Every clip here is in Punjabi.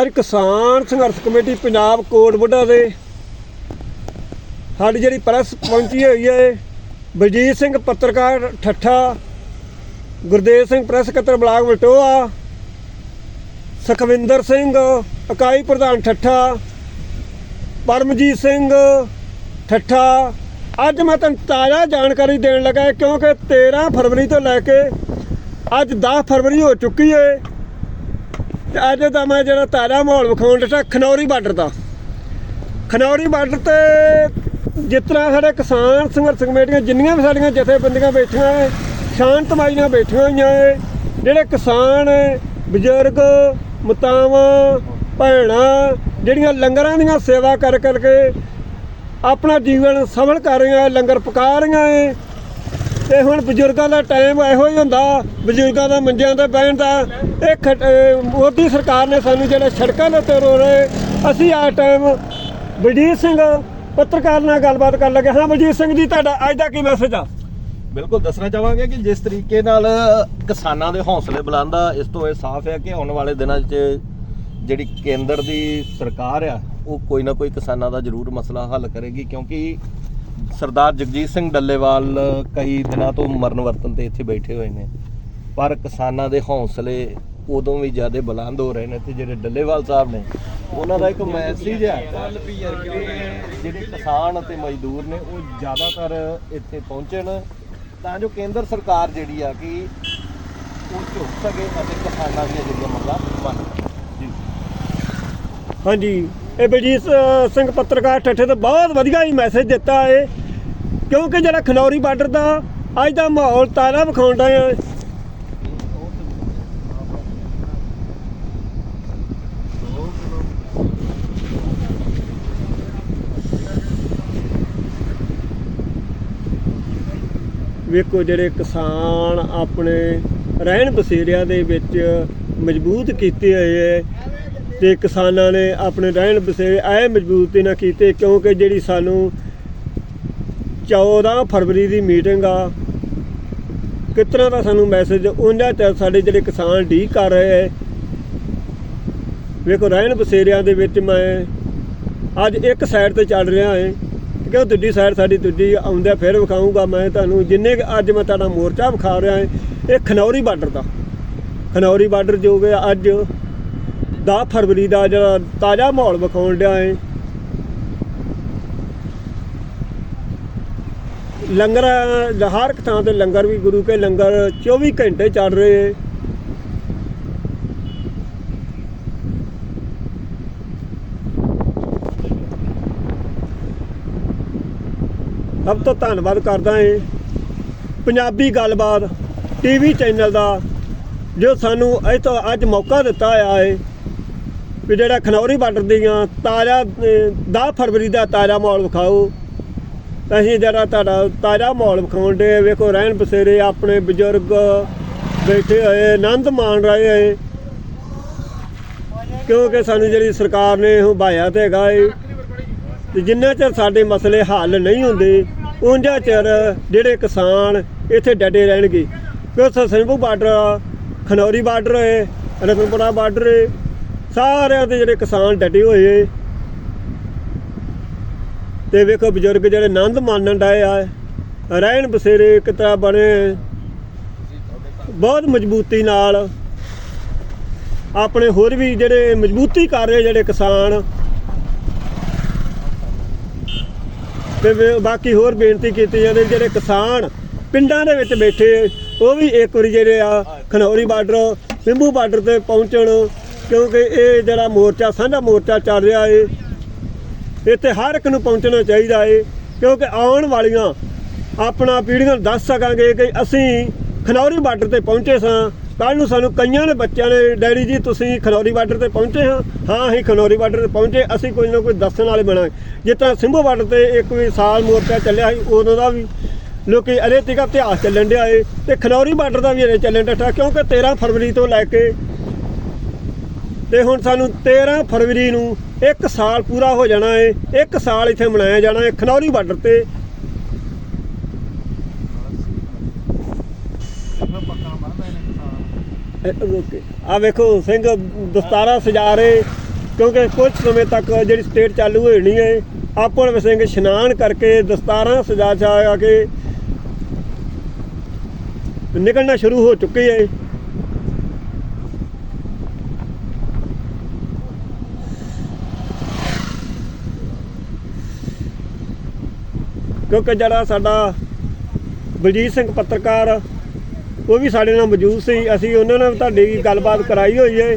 ਅੱਜ ਕਿਸਾਨ ਸੰਘਰਸ਼ ਕਮੇਟੀ ਪੰਜਾਬ ਕੋਟ ਬੁੱਢਾ ਦੇ ਸਾਡੀ ਜਿਹੜੀ ਪ੍ਰੈਸ ਪਹੁੰਚੀ ਹੋਈ ਹੈ, ਬਲਜੀਤ ਸਿੰਘ ਪੱਤਰਕਾਰ ਠੱਠਾ, ਗੁਰਦੇਵ ਸਿੰਘ ਪ੍ਰੈਸ ਸਕੱਤਰ ਬਲਾਕ ਵਲਟੋਆ, ਸੁਖਵਿੰਦਰ ਸਿੰਘ ਇਕਾਈ ਪ੍ਰਧਾਨ ਠੱਠਾ, ਪਰਮਜੀਤ ਸਿੰਘ ਠੱਠਾ। ਅੱਜ ਮੈਂ ਤੁਹਾਨੂੰ ਤਾਜ਼ਾ ਜਾਣਕਾਰੀ ਦੇਣ ਲੱਗਾ ਕਿਉਂਕਿ 13 ਫਰਵਰੀ ਤੋਂ ਲੈ ਕੇ ਅੱਜ 10 ਫਰਵਰੀ ਹੋ ਚੁੱਕੀ ਹੈ। ਅੱਜ ਤਾਂ ਮੈਂ ਜਿਹੜਾ ਤਾਜ਼ਾ ਮਾਹੌਲ ਵਿਖਾਉਣ ਲੱਗਾ ਖਨੌਰੀ ਬਾਰਡਰ ਦਾ। ਖਨੌਰੀ ਬਾਰਡਰ ਤੇ ਜਿਸ ਤਰ੍ਹਾਂ ਸਾਡੇ ਕਿਸਾਨ ਸੰਘਰਸ਼ ਕਮੇਟੀਆਂ ਜਿੰਨੀਆਂ ਵੀ ਸਾਡੀਆਂ ਜਥੇਬੰਦੀਆਂ ਬੈਠੀਆਂ ਹੈ ਸ਼ਾਂਤਮਈ ਨਾਲ ਬੈਠੀਆਂ ਹੋਈਆਂ ਹੈ ਜਿਹੜੇ ਕਿਸਾਨ ਬਜ਼ੁਰਗ ਮਤਾਵਾਂ ਭੈਣਾਂ ਜਿਹੜੀਆਂ ਲੰਗਰਾਂ ਦੀਆਂ ਸੇਵਾ ਕਰ ਕਰਕੇ ਆਪਣਾ ਜੀਵਨ ਸਫਲ ਕਰ ਰਹੀਆਂ ਹੈ, ਲੰਗਰ ਪਕਾ ਰਹੀਆਂ ਹੈ ਤੇ ਹੁਣ ਬਜ਼ੁਰਗਾਂ ਦਾ ਟਾਈਮ ਇਹੋ ਹੀ ਹੁੰਦਾ, ਬਜ਼ੁਰਗਾਂ ਦਾ, ਮੰਜਿਆਂ ਤੇ ਬਹਿਣ ਦਾ। ਇਹ ਖਟ- ਮੋਦੀ ਸਰਕਾਰ ਨੇ ਸਾਨੂੰ ਜਿਹੜੇ ਸੜਕਾਂ ਦੇ ਉੱਤੇ ਰੋ ਰਹੇ, ਅਸੀਂ ਆ ਟਾਈਮ ਬਲਜੀਤ ਸਿੰਘ ਪੱਤਰਕਾਰ ਨਾਲ ਗੱਲਬਾਤ ਕਰਨ ਲੱਗੇ। ਹਾਂ, ਬਲਜੀਤ ਸਿੰਘ ਜੀ, ਤੁਹਾਡਾ ਅੱਜ ਦਾ ਕੀ ਮੈਸੇਜ ਆ? ਬਿਲਕੁਲ, ਦੱਸਣਾ ਚਾਹਾਂਗੇ ਕਿ ਜਿਸ ਤਰੀਕੇ ਨਾਲ ਕਿਸਾਨਾਂ ਦੇ ਹੌਸਲੇ ਬੁਲੰਦ ਇਸ ਤੋਂ ਇਹ ਸਾਫ਼ ਹੈ ਕਿ ਆਉਣ ਵਾਲੇ ਦਿਨਾਂ 'ਚ ਜਿਹੜੀ ਕੇਂਦਰ ਦੀ ਸਰਕਾਰ ਆ, ਉਹ ਕੋਈ ਨਾ ਕੋਈ ਕਿਸਾਨਾਂ ਦਾ ਜ਼ਰੂਰ ਮਸਲਾ ਹੱਲ ਕਰੇਗੀ, ਕਿਉਂਕਿ ਸਰਦਾਰ ਜਗਜੀਤ ਸਿੰਘ ਡੱਲੇਵਾਲ ਕਈ ਦਿਨਾਂ ਤੋਂ ਮਰਨ ਵਰਤਨ ਤੇ ਇੱਥੇ ਬੈਠੇ ਹੋਏ ਨੇ। ਪਰ ਕਿਸਾਨਾਂ ਦੇ ਹੌਸਲੇ ਉਦੋਂ ਵੀ ਜ਼ਿਆਦਾ ਬੁਲੰਦ ਹੋ ਰਹੇ ਨੇ ਤੇ ਜਿਹੜੇ ਡੱਲੇਵਾਲ ਸਾਹਿਬ ਨੇ, ਉਹਨਾਂ ਦਾ ਇੱਕ ਮੈਸੇਜ ਹੈ ਜਿਹੜੇ ਕਿਸਾਨ ਅਤੇ ਮਜ਼ਦੂਰ ਨੇ ਉਹ ਜ਼ਿਆਦਾਤਰ ਇੱਥੇ ਪਹੁੰਚਣ ਤਾਂ ਜੋ ਕੇਂਦਰ ਸਰਕਾਰ ਜਿਹੜੀ ਆ ਕਿ ਉਹ ਝੁਕ ਸਕੇ ਅਤੇ ਕਿਸਾਨਾਂ ਦੀਆਂ ਜਿਹੜੀਆਂ ਮੰਗਾਂ ਮੰਨ ਸਕੇ ਜੀ। ਹਾਂਜੀ। ਇਹ ਬਲਜੀਤ ਸਿੰਘ ਪੱਤਰਕਾਰ ਠੱਠੇ ਤੋਂ ਬਹੁਤ ਵਧੀਆ ਹੀ ਮੈਸੇਜ ਦਿੱਤਾ ਹੈ ਕਿਉਂਕਿ ਜਿਹੜਾ ਖਨੌਰੀ ਬਾਰਡਰ ਦਾ ਅੱਜ ਦਾ ਮਾਹੌਲ ਤਾਰਾ ਵਿਖਾਉਂਦਾ ਹੈ ਵੇਖੋ ਜਿਹੜੇ ਕਿਸਾਨ ਆਪਣੇ ਰਹਿਣ ਬਸੇਰਿਆਂ ਦੇ ਵਿੱਚ ਮਜ਼ਬੂਤ ਕੀਤੇ ਹੋਏ ਹੈ ਤੇ ਕਿਸਾਨਾਂ ਨੇ ਆਪਣੇ ਰਹਿਣ ਬਸੇਰੇ ਐ ਮਜ਼ਬੂਤੀ ਨਾਲ ਕੀਤੇ, ਕਿਉਂਕਿ ਜਿਹੜੀ ਸਾਨੂੰ 14 ਫਰਵਰੀ ਦੀ ਮੀਟਿੰਗ ਆ, ਕਿਸ ਤਰ੍ਹਾਂ ਦਾ ਸਾਨੂੰ ਮੈਸੇਜ ਉਹਨਾਂ ਤੇ ਸਾਡੇ ਜਿਹੜੇ ਕਿਸਾਨ ਢੀਕ ਕਰ ਰਹੇ ਹੈ ਵੇਖੋ, ਰਹਿਣ ਬਸੇਰਿਆਂ ਦੇ ਵਿੱਚ ਮੈਂ ਅੱਜ ਇੱਕ ਸਾਈਡ ਤੇ ਚੱਲ ਰਿਹਾ ਹੈ ਕਿਉਂ ਦੂਜੀ ਸਾਈਡ ਸਾਡੀ ਦੂਜੀ ਆਉਂਦਿਆਂ ਫਿਰ ਵਿਖਾਊਂਗਾ ਮੈਂ ਤੁਹਾਨੂੰ। ਜਿੰਨੇ ਕੁ ਅੱਜ ਮੈਂ ਤੁਹਾਡਾ ਮੋਰਚਾ ਵਿਖਾ ਰਿਹਾ ਹਾਂ ਇਹ ਖਨੌਰੀ ਬਾਰਡਰ ਦਾ। ਖਨੌਰੀ ਬਾਰਡਰ ਜੋ ਕਿ ਅੱਜ 10 ਫਰਵਰੀ ਦਾ ਜਿਹੜਾ ਤਾਜ਼ਾ ਮਾਹੌਲ ਵਿਖਾਉਣ ਡਿਆ ਹੈ ਲੰਗਰ, ਹਰ ਇੱਕ ਥਾਂ ਤੇ ਲੰਗਰ ਵੀ, ਗੁਰੂ ਕੇ ਲੰਗਰ 24 ਘੰਟੇ ਚੱਲ ਰਹੇ ਹੈ ਸਭ ਤੋਂ ਧੰਨਵਾਦ ਕਰਦਾ ਹਾਂ ਪੰਜਾਬੀ ਗੱਲਬਾਤ, ਟੀਵੀ ਚੈਨਲ ਦਾ, ਜੋ ਸਾਨੂੰ ਅੱਜ ਤੋਂ ਅੱਜ ਮੌਕਾ ਦਿੱਤਾ ਹੋਇਆ ਹੈ ਵੀ ਜਿਹੜਾ ਖਨੌਰੀ ਬਾਰਡਰ ਦੀਆਂ ਤਾਜ਼ਾ ਅਹ, 10 ਫਰਵਰੀ ਦਾ ਤਾਜ਼ਾ ਮਾਹੌਲ ਵਿਖਾਓ। ਅਸੀਂ ਜਿਹੜਾ ਤੁਹਾਡਾ ਤਾਜ਼ਾ ਮਾਹੌਲ ਵਿਖਾਉਣ ਦੇ ਵੇਖੋ ਰਹਿਣ ਬਸੇਰੇ ਆਪਣੇ ਬਜ਼ੁਰਗ ਬੈਠੇ ਹੋਏ ਆਨੰਦ ਮਾਣ ਰਹੇ ਹੋਏ ਕਿਉਂਕਿ ਸਾਨੂੰ ਜਿਹੜੀ ਸਰਕਾਰ ਨੇ ਹੰਭਾਇਆ ਤੇ ਹੈਗਾ ਏ। ਤੇ ਜਿੰਨਾ ਚਿਰ ਸਾਡੇ ਮਸਲੇ ਹੱਲ ਨਹੀਂ ਹੁੰਦੇ ਉਹਨਾਂ ਚਿਰ ਜਿਹੜੇ ਕਿਸਾਨ ਇੱਥੇ ਡਟੇ ਰਹਿਣਗੇ। ਕਿਉਂਕਿ ਸੰਭੂ ਬਾਰਡਰ ਖਨੌਰੀ ਬਾਰਡਰ ਹੈ ਰਤਨਪੁਰਾ ਬਾਰਡਰ ਹੈ ਸਾਰਿਆਂ ਦੇ ਜਿਹੜੇ ਕਿਸਾਨ ਡਟੇ ਹੋਏ ਏ। ਤੇ ਵੇਖੋ ਬਜ਼ੁਰਗ ਜਿਹੜੇ ਆਨੰਦ ਮਾਣਨ ਡਏ ਆ। ਰਹਿਣ ਬਸੇਰੇ ਕਿਤਰਾ ਬਣੇ। ਬਹੁਤ ਮਜ਼ਬੂਤੀ ਨਾਲ ਆਪਣੇ ਹੋਰ ਵੀ ਜਿਹੜੇ ਮਜ਼ਬੂਤੀ ਕਰ ਰਹੇ ਜਿਹੜੇ ਕਿਸਾਨ। ਤੇ ਬਾਕੀ ਹੋਰ ਬੇਨਤੀ ਕੀਤੀ ਜਾਂਦੀ ਜਿਹੜੇ ਕਿਸਾਨ ਪਿੰਡਾਂ ਦੇ ਵਿੱਚ ਬੈਠੇ ਉਹ ਵੀ ਇੱਕ ਵਾਰੀ ਜਿਹੜੇ ਆ ਖਨੌਰੀ ਬਾਰਡਰ ਸਿੰਭੂ ਬਾਰਡਰ ਤੇ ਪਹੁੰਚਣ। ਕਿਉਂਕਿ ਇਹ ਜਿਹੜਾ ਮੋਰਚਾ, ਸਾਂਝਾ ਮੋਰਚਾ ਚੱਲ ਰਿਹਾ ਏ, ਇੱਥੇ ਹਰ ਇੱਕ ਨੂੰ ਪਹੁੰਚਣਾ ਚਾਹੀਦਾ ਏ, ਕਿਉਂਕਿ ਆਉਣ ਵਾਲੀਆਂ ਆਪਣਾ ਪੀੜ੍ਹੀਆਂ ਨੂੰ ਦੱਸ ਸਕਾਂਗੇ ਕਿ ਅਸੀਂ ਖਨੌਰੀ ਬਾਰਡਰ ਤੇ ਪਹੁੰਚੇ ਸਾਂ। ਕੱਲ ਨੂੰ ਸਾਨੂੰ ਕਈਆਂ ਨੇ ਬੱਚਿਆਂ ਨੇ, ਡੈਡੀ ਜੀ, ਤੁਸੀਂ ਖਨੌਰੀ ਬਾਰਡਰ ਤੇ ਪਹੁੰਚੇ ਹਾਂ। ਹਾਂ, ਅਸੀਂ ਖਨੌਰੀ ਬਾਰਡਰ ਤੇ ਪਹੁੰਚੇ, ਅਸੀਂ ਕੋਈ ਨਾ ਕੋਈ ਦੱਸਣ ਵਾਲੇ ਬਣਾਂਗੇ। ਜਿਸ ਤਰ੍ਹਾਂ ਸਿੰਭੂ ਬਾਰਡਰ ਤੇ ਇੱਕ ਵੀ ਸਾਲ ਮੋਰਚਾ ਚੱਲਿਆ ਸੀ, ਉਦੋਂ ਦਾ ਵੀ ਲੋਕੀ ਅਰੇ ਤੀਕਾ ਇਤਿਹਾਸ ਚੱਲਣ ਡਿਆ ਏ, ਤੇ ਖਨੌਰੀ ਬਾਰਡਰ ਦਾ ਵੀ ਅਰੇ ਚੱਲਣ ਡਿਆ, ਕਿਉਂਕਿ 13 ਫਰਵਰੀ ਤੋਂ ਲੈ ਕੇ ਤੇ ਹੁਣ ਸਾਨੂੰ 13 ਫਰਵਰੀ ਨੂੰ ਇੱਕ ਸਾਲ ਪੂਰਾ ਹੋ ਜਾਣਾ ਏ ਇੱਕ ਸਾਲ ਇੱਥੇ ਮਨਾਇਆ ਜਾਣਾ ਏ ਖਨੌਰੀ ਬਾਰਡਰ ਤੇ। ਆ ਵੇਖੋ ਸਿੰਘ ਦਸਤਾਰਾ ਸਜਾ ਰਹੇ ਕਿਉਂਕਿ ਕੁਝ ਸਮੇਂ ਤੱਕ ਜਿਹੜੀ ਸਟੇਟ ਚਾਲੂ ਹੋਣੀ ਹੈ ਆਪਣ ਵਿੱਚ ਸਿੰਘ ਇਸ਼ਨਾਨ ਕਰਕੇ ਦਸਤਾਰਾਂ ਸਜਾ ਜਾ ਕੇ ਨਿਕਲਣਾ ਸ਼ੁਰੂ ਹੋ ਚੁੱਕੇ ਹੈ ਕਿਉਂਕਿ ਜਿਹੜਾ ਸਾਡਾ ਬਲਜੀਤ ਸਿੰਘ ਪੱਤਰਕਾਰ, ਉਹ ਵੀ ਸਾਡੇ ਨਾਲ ਮੌਜੂਦ ਸੀ। ਅਸੀਂ ਉਹਨਾਂ ਨਾਲ ਤੁਹਾਡੀ ਗੱਲਬਾਤ ਕਰਾਈ ਹੋਈ ਹੈ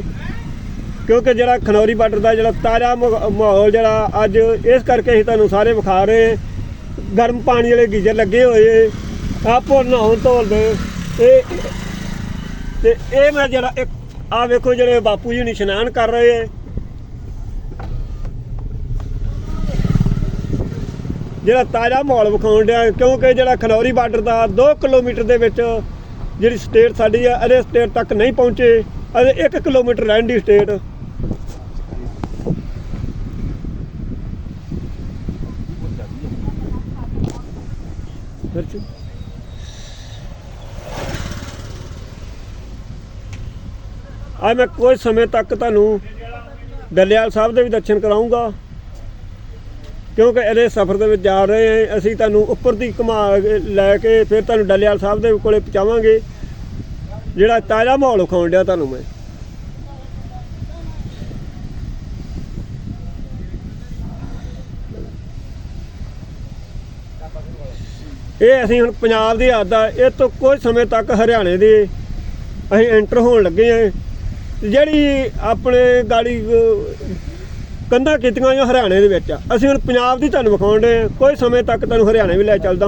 ਕਿਉਂਕਿ ਜਿਹੜਾ ਖਨੌਰੀ ਬਾਰਡਰ ਦਾ ਜਿਹੜਾ ਤਾਜ਼ਾ ਮਾਹੌ- ਮਾਹੌਲ ਜਿਹੜਾ ਅੱਜ ਇਸ ਕਰਕੇ ਅਸੀਂ ਤੁਹਾਨੂੰ ਸਾਰੇ ਵਿਖਾ ਰਹੇ ਗਰਮ ਪਾਣੀ ਵਾਲੇ ਗੀਜ਼ਰ ਲੱਗੇ ਹੋਏ ਆਪੋ ਨਹਾਉਣ ਧੋਣ ਦੇ। ਇਹ, ਤੇ ਇਹ ਮੈਂ ਜਿਹੜਾ ਇੱਕ ਆ ਵੇਖੋ ਜਿਹੜੇ ਬਾਪੂ ਜੀ ਨੇ ਇਸ਼ਨਾਨ ਕਰ ਰਹੇ ਹੈ ਜਿਹੜਾ ਤਾਜ਼ਾ ਮਾਹੌਲ ਵਿਖਾਉਣ ਡਿਆ ਕਿਉਂਕਿ ਜਿਹੜਾ ਖਨੌਰੀ ਬਾਰਡਰ ਦਾ 2 ਕਿਲੋਮੀਟਰ ਦੇ ਵਿੱਚ ਜਿਹੜੀ ਸਟੇਟ ਸਾਡੀ ਆ ਅਰੇ ਸਟੇਟ ਤੱਕ ਨਹੀਂ ਪਹੁੰਚੇ, ਅਜੇ 1 ਕਿਲੋਮੀਟਰ ਰਹਿਣ ਰਹਿੰਦੀ ਸਟੇਟ। ਫਿਰ ਅੱਜ ਮੈਂ ਕੁਝ ਸਮੇਂ ਤੱਕ ਤੁਹਾਨੂੰ ਡੱਲੇਵਾਲ ਸਾਹਿਬ ਦੇ ਵੀ ਦਰਸ਼ਨ ਕਰਾਉਂਗਾ ਕਿਉਂਕਿ ਇਹਦੇ ਸਫ਼ਰ ਦੇ ਵਿੱਚ ਜਾ ਰਹੇ ਹਾਂ, ਅਸੀਂ ਤੁਹਾਨੂੰ ਉੱਪਰ ਦੀ ਘੁਮਾ ਲੈ ਕੇ ਫਿਰ ਤੁਹਾਨੂੰ ਡੱਲੇਵਾਲ ਸਾਹਿਬ ਦੇ ਕੋਲੇ ਪਹੁੰਚਾਵਾਂਗੇ। ਜਿਹੜਾ ਤਾਜ਼ਾ ਮਾਹੌਲ ਵਿਖਾਉਣ ਡਿਆ ਤੁਹਾਨੂੰ ਮੈਂ। ਇਹ ਅਸੀਂ ਹੁਣ ਪੰਜਾਬ ਦੀ ਹੱਦ ਆ, ਇਹ ਤੋਂ ਕੁਝ ਸਮੇਂ ਤੱਕ ਹਰਿਆਣੇ ਦੇ ਅਸੀਂ ਐਂਟਰ ਹੋਣ ਲੱਗੇ ਆ ਜਿਹੜੀ ਆਪਣੇ ਗਾੜੀ ਕੰਧਾਂ ਕੀਤੀਆਂ ਹੋਈਆਂ ਹਰਿਆਣੇ ਦੇ ਵਿੱਚ। ਅਸੀਂ ਹੁਣ ਪੰਜਾਬ ਦੀ ਤੁਹਾਨੂੰ ਵਿਖਾਉਣ ਦੇ ਕੁਝ ਸਮੇਂ ਤੱਕ ਤੁਹਾਨੂੰ ਹਰਿਆਣੇ ਵੀ ਲੈ ਚੱਲਦਾ